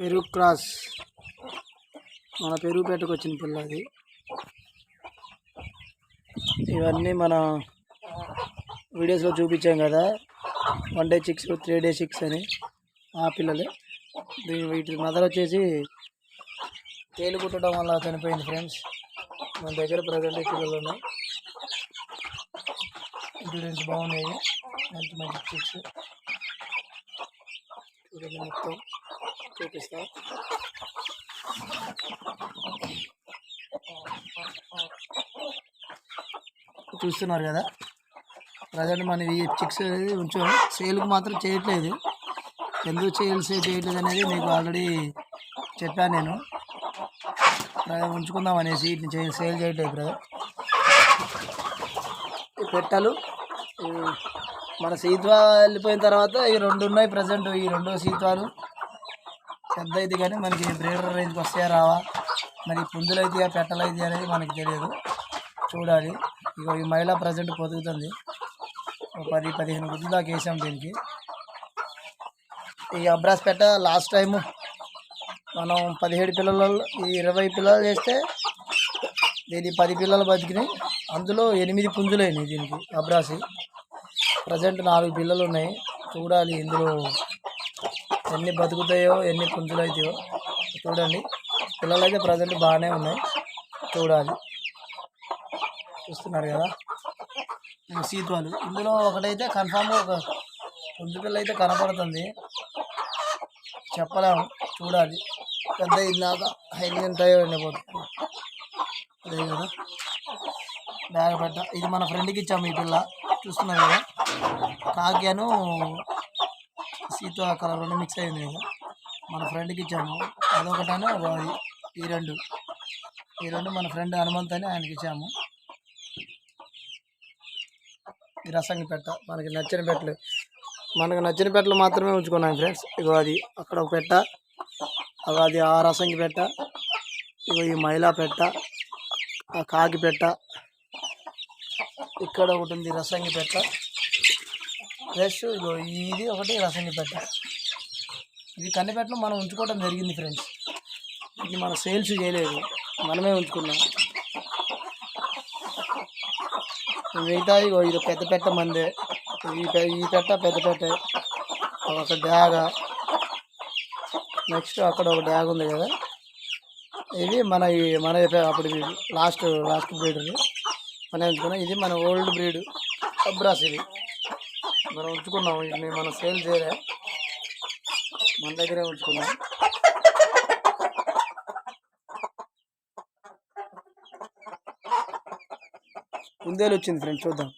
పెరుగు క్రాస్. మన పెరుగుపేటకు వచ్చిన పిల్ల అది. ఇవన్నీ మన వీడియోస్లో చూపించాం కదా. One day six three day six అని ఆ పిల్లలే. దీని వీటి మదర్ వచ్చేసి తేలు కుట్టడం వల్ల చనిపోయింది ఫ్రెండ్స్ మన దగ్గర ప్రజెంట్ పిల్లలు ఉన్నాయి. ఇంటూరెన్స్ బాగున్నాయి. మంచి మంచి చిక్స్ చూడండి మొత్తం. చూపిస్తా చూస్తున్నారు కదా? ప్రజెంట్ మన ఈ చిక్స్ అనేది ఉంచు సేల్కి మాత్రం చేయట్లేదు. ఎందుకు చేయాల్సి చేయట్లేదు అనేది మీకు ఆల్రెడీ చెప్పాను నేను. ఉంచుకుందాం అనేసి వీటిని సేల్ చేయట్లేదు ప్రజెంట్ పెట్టలు మన సీత్వా వెళ్ళిపోయిన తర్వాత ఈ రెండు ఉన్నాయి ప్రజెంట్. ఈ రెండో సీత్వాలు పెద్ద అయితే కానీ మనకి బ్రీడర్ రేంజ్కి వస్తాయా రావా? మరి పుంజులు అయితే పెట్టలు అయితే అనేది మనకి తెలియదు. చూడాలి. ఇక ఈ మహిళ ప్రజెంట్ పొదుగుతుంది పది పదిహేను గుడ్లు దాకా వేసాం దీనికి. ఈ అబ్రాస్ పెట్ట లాస్ట్ టైము మనం పదిహేడు పిల్లలలో ఈ ఇరవై పిల్లలు చేస్తే దీని పది పిల్లలు బతికినాయి. అందులో ఎనిమిది పుంజులు అయినాయి దీనికి అబ్రాసి. ప్రజెంట్ నాలుగు పిల్లలు ఉన్నాయి. చూడాలి ఇందులో ఎన్ని బతుకుతాయో ఎన్ని పుంజులు అవుతాయో చూడండి. పిల్లలు అయితే ప్రజెంట్ బాగానే ఉన్నాయి. చూడాలి. చూస్తున్నారు కదా? ఇవి సీతువాలు ఇందులో ఒకటైతే కన్ఫామ్గా ఒక పుంజు పిల్ల అయితే కనపడుతుంది. చెప్పలేము. చూడాలి. పెద్ద ఇందాక ఎన్ని ఉంటాయో ఎన్ని అదే కదా? బ్యాగ్ పెట్ట ఇది మన ఫ్రెండ్కి ఇచ్చాము ఈ పిల్ల. చూస్తున్నారు కదా? కాకియాను సీతో కలర్ రెండు మిక్స్ అయింది కదా. మన ఫ్రెండ్కి ఇచ్చాము. అదొకటనే ఈ రెండు. ఈ రెండు మన ఫ్రెండ్ హనుమంత్ అని ఆయనకి ఇచ్చాము. ఈ రసంగి పెట్ట. మనకి నచ్చిన పెట్టలు. మనకు నచ్చిన పెట్టలు మాత్రమే ఉంచుకున్నాం ఫ్రెండ్స్ ఇగో అది అక్కడ ఒక పెట్ట. అగో అది ఆ రసంగి పెట్ట. ఇగో ఈ మైలా పెట్ట. ఆ కాకి పెట్ట. ఇక్కడ ఒకటి ఉంది రసంగి పెట్ట. ఫ్రెష్ ఇగో ఇది ఒకటి రసంగి పెట్ట. ఇది కందిపెట్టలో మనం ఉంచుకోవడం జరిగింది ఫ్రెండ్స్ ఇది మనం సేల్స్ చేయలేదు. మనమే ఉంచుకున్నాం. మిగతా ఇగో ఇది పెద్ద పెట్ట మందే. ఈ ఈ పెట్ట పెద్ద పెట్ట. ఒక డ్యాగ నెక్స్ట్ అక్కడ ఒక డ్యాగ్ ఉంది కదా. ఇది మన మన అప్పుడు ఇది లాస్ట్ లాస్ట్ బ్రీడ్ మన మనం ఇది మన ఓల్డ్ బ్రీడ్ అబ్రాస్ ఇది మనం ఉంచుకున్నాం. వీటిని మనం సేల్ చేయలే. మన దగ్గరే ఉంచుకున్నాం. కుందేలు వచ్చింది ఫ్రెండ్స్ చూద్దాం.